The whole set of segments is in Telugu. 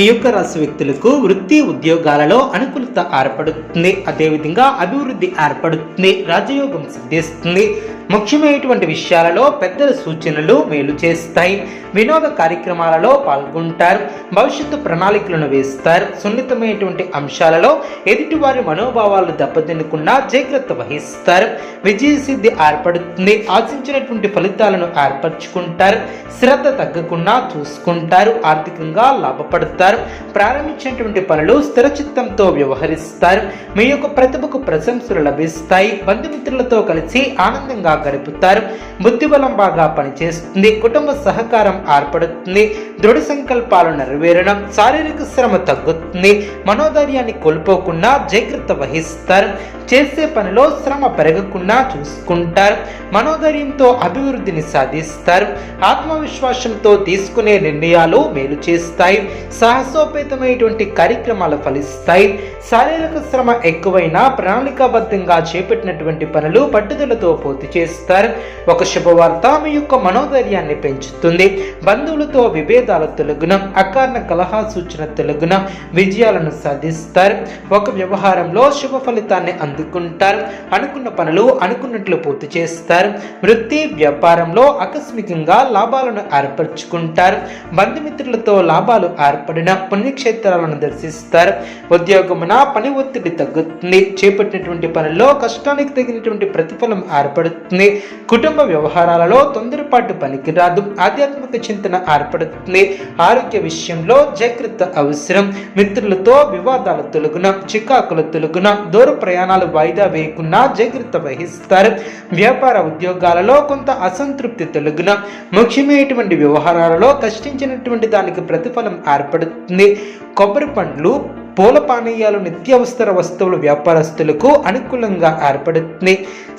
ఈ యొక్క రాశి వ్యక్తులకు వృత్తి ఉద్యోగాలలో అనుకూలత ఏర్పడుతుంది. అదేవిధంగా అభివృద్ధి ఏర్పడుతుంది. రాజయోగం సిద్ధిస్తుంది. ముఖ్యమైనటువంటి విషయాలలో పెద్దల సూచనలు మేలు చేస్తాయి. వినోద కార్యక్రమాలలో పాల్గొంటారు. భవిష్యత్తు ప్రణాళికలను వేస్తారు. సున్నితమైనటువంటి అంశాలలో ఎదుటివారి మనోభావాలు దెబ్బతినకుండా జాగ్రత్త వహిస్తారు. విజయసిద్ధి ఏర్పడుతుంది. ఆశించినటువంటి ఫలితాలను ఏర్పరచుకుంటారు. శ్రద్ధ తగ్గకుండా చూసుకుంటారు. ఆర్థికంగా లాభపడతారు. ప్రారంభించినటువంటి పనులు స్థిరచిత్తంతో వ్యవహరిస్తారు. మీ యొక్క ప్రతిభకు ప్రశంసలు లభిస్తాయి. బంధుమిత్రులతో కలిసి ఆనందంగా గడుపుతారు. బుద్ధిబలం బాగా పనిచేస్తుంది. కుటుంబ సహకారం ఏర్పడుతుంది. దృఢ సంకల్పాలు నెరవేరడం శారీరక శ్రమ తగ్గుతుంది. మనోధైర్యాన్ని కోల్పోకుండా జాగ్రత్త వహిస్తారు. చేసే పనిలో శ్రమ పెరగకుండా చూసుకుంటారు. మనోధైర్యంతో అభివృద్ధిని సాధిస్తారు. ఆత్మవిశ్వాసంతో తీసుకునే నిర్ణయాలు మేలు చేస్తాయి. సాహసోపేతమైనటువంటి కార్యక్రమాలు ఫలిస్తాయి. శారీరక శ్రమ ఎక్కువైనా ప్రణాళికాబద్ధంగా చేపట్టినటువంటి పనులు పట్టుదలతో పూర్తి చేస్తారు. ఒక శుభవార్త మీ యొక్క మనోధైర్యాన్ని పెంచుతుంది. బంధువులతో విభేదాల తొలగున అకారణ కలహా సూచన తొలగున విజయాలను సాధిస్తారు. ఒక వ్యవహారంలో శుభ ఫలితాన్ని అందుకుంటారు. అనుకున్న పనులు అనుకున్నట్లు పూర్తి చేస్తారు. వృత్తి వ్యాపారంలో ఆకస్మికంగా లాభాలను ఏర్పరచుకుంటారు. బంధుమిత్రులతో లాభాలు ఏర్పడిన పుణ్యక్షేత్రాలను దర్శిస్తారు. ఉద్యోగమున పని ఒత్తిడి తగ్గుతుంది చేపట్టినటువంటి పనుల్లో కష్టానికి తగినటువంటి ప్రతిఫలం ఏర్పడుతుంది కుటుంబ వ్యవహారాలలో తొందరపాటు పనికిరాదు ఆధ్యాత్మిక చింతన ఏర్పడుతుంది ఆరోగ్య విషయంలో జాగ్రత్త అవసరం మిత్రులతో వివాదాల తొలగున చికాకుల తొలగున దూర ప్రయాణాలు వాయిదా వేయకుండా జాగ్రత్త వహిస్తారు వ్యాపార ఉద్యోగాలలో కొంత అసంతృప్తి తొలగున ముఖ్యమైనటువంటి వ్యవహారాలలో కష్టించినటువంటి దానికి ప్రతిఫలం ఏర్పడుతుంది కొబ్బరి పండ్లు పూల పానీయాలు నిత్యావసర వస్తువులు వ్యాపారస్తులకు అనుకూలంగా ఏర్పడుతుంది.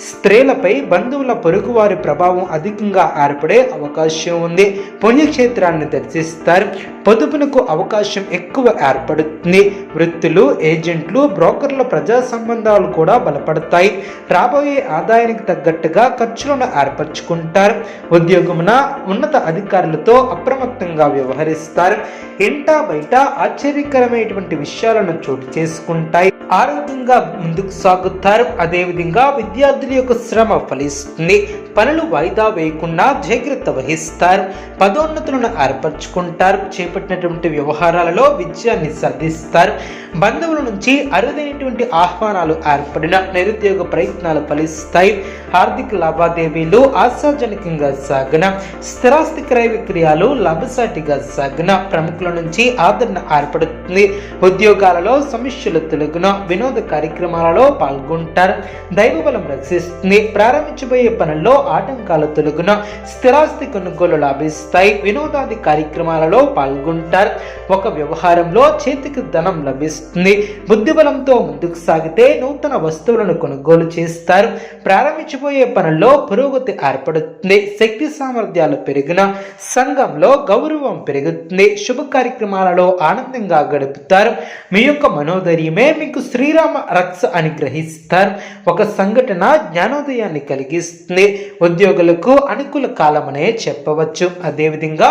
స్త్రీలపై బంధువుల పొరుగువారి ప్రభావం అధికంగా ఏర్పడే అవకాశం ఉంది. పుణ్యక్షేత్రాన్ని దర్శిస్తారు. పొదుపునకు అవకాశం ఎక్కువ ఏర్పడుతుంది. వృత్తులు ఏజెంట్లు బ్రోకర్ల ప్రజా సంబంధాలు కూడా బలపడతాయి. రాబోయే ఆదాయానికి తగ్గట్టుగా ఖర్చులను ఏర్పరచుకుంటారు. ఉద్యోగమున ఉన్నత అధికారులతో అప్రమత్తంగా వ్యవహరిస్తారు. ఇంటా బయట ఆశ్చర్యకరమైనటువంటి విషయాలను చోటు చేసుకుంటాయి. ఆరోగ్యంగా ముందుకు సాగుతారు. అదేవిధంగా విద్యార్థుల యొక్క శ్రమ ఫలిస్తుంది. పనులు వాయిదా వేయకుండా జాగ్రత్త వహిస్తారు. పదోన్నతులను ఏర్పరచుకుంటారు. చేపట్టినటువంటి వ్యవహారాలలో విజయాన్ని సాధిస్తారు. బంధువుల నుంచి అరుదైనటువంటి ఆహ్వానాలు ఏర్పడిన నిరుద్యోగ ప్రయత్నాలు ఫలిస్తాయి. ఆర్థిక లావాదేవీలు ఆశాజనకంగా సాగిన స్థిరాస్తి క్రయ విక్రయాలు లాభసాటిగా సాగిన ప్రముఖుల నుంచి ఆదరణ ఏర్పడుతుంది. ఉద్యోగాలలో సమస్యలు తెలుగున వినోద కార్యక్రమాలలో పాల్గొంటారు. దైవబలం రక్షిస్తుంది. ప్రారంభించబోయే పనుల్లో ఆటంకాలు తెలుగున స్థిరాస్తి కొనుగోలు లాభిస్తాయి. వినోదాది కార్యక్రమాలలో పాల్గొంటారు. ఒక వ్యవహారంలో చేతికి ధనం లభిస్తుంది. బుద్ధిబలంతో ముందుకు సాగితే నూతన వస్తువులను కొనుగోలు చేస్తారు. మర్చిపోయే పనుల్లో పురోగతి ఏర్పడుతుంది. శక్తి సామర్థ్యాలు పెరిగిన సంఘంలో గౌరవం పెరుగుతుంది. శుభ కార్యక్రమాలలో ఆనందంగా గడుపుతారు. మీ యొక్క మనోధైర్యమే మీకు శ్రీరామ రక్ష అని గ్రహిస్తారు. ఒక సంఘటన జ్ఞానోదయాన్ని కలిగిస్తుంది. ఉద్యోగులకు అనుకూల కాలమనే చెప్పవచ్చు. అదేవిధంగా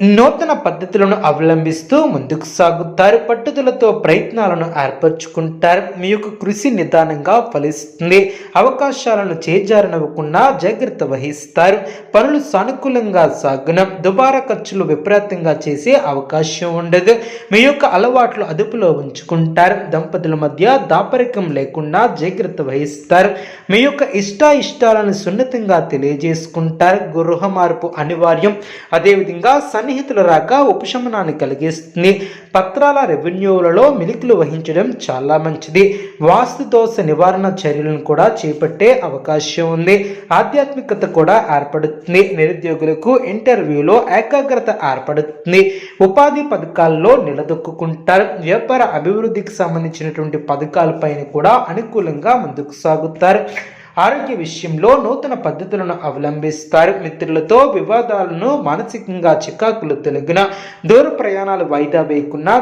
నూతన పద్ధతులను అవలంబిస్తూ ముందుకు సాగుతారు. పట్టుదలతో ప్రయత్నాలను ఏర్పరచుకుంటారు. మీ యొక్క కృషి నిదానంగా ఫలిస్తుంది. అవకాశాలను చేజారనివ్వకుండా జాగ్రత్త వహిస్తారు. పనులు సానుకూలంగా సాగున. దుబారా ఖర్చులు విపరీతంగా చేసే అవకాశం ఉండదు. మీ యొక్క అలవాట్లు అదుపులో ఉంచుకుంటారు. దంపతుల మధ్య దాపరికం లేకుండా జాగ్రత్త వహిస్తారు. మీ యొక్క ఇష్టాయిష్టాలను సున్నితంగా తెలియజేసుకుంటారు. గృహ మార్పు అనివార్యం. అదేవిధంగా సన్ సన్నిహితుల రాక ఉపశమనాన్ని కలిగిస్తుంది. పత్రాల రెవెన్యూలలో మిలికలు వహించడం చాలా మంచిది. వాస్తు దోష నివారణ చర్యలను కూడా చేపట్టే అవకాశం ఉంది. ఆధ్యాత్మికత కూడా ఏర్పడుతుంది. నిరుద్యోగులకు ఇంటర్వ్యూలో ఏకాగ్రత ఏర్పడుతుంది. ఉపాధి పథకాల్లో నిలదొక్కుంటారు వ్యాపార అభివృద్ధికి సంబంధించినటువంటి పథకాలపైన కూడా అనుకూలంగా ముందుకు సాగుతారు. ఆరోగ్య విషయంలో నూతన పద్ధతులను అవలంబిస్తారు. మిత్రులతో వివాదాలను మానసికంగా చికాకులు తొలగిన దూర ప్రయాణాలు వాయిదా వేయకుండా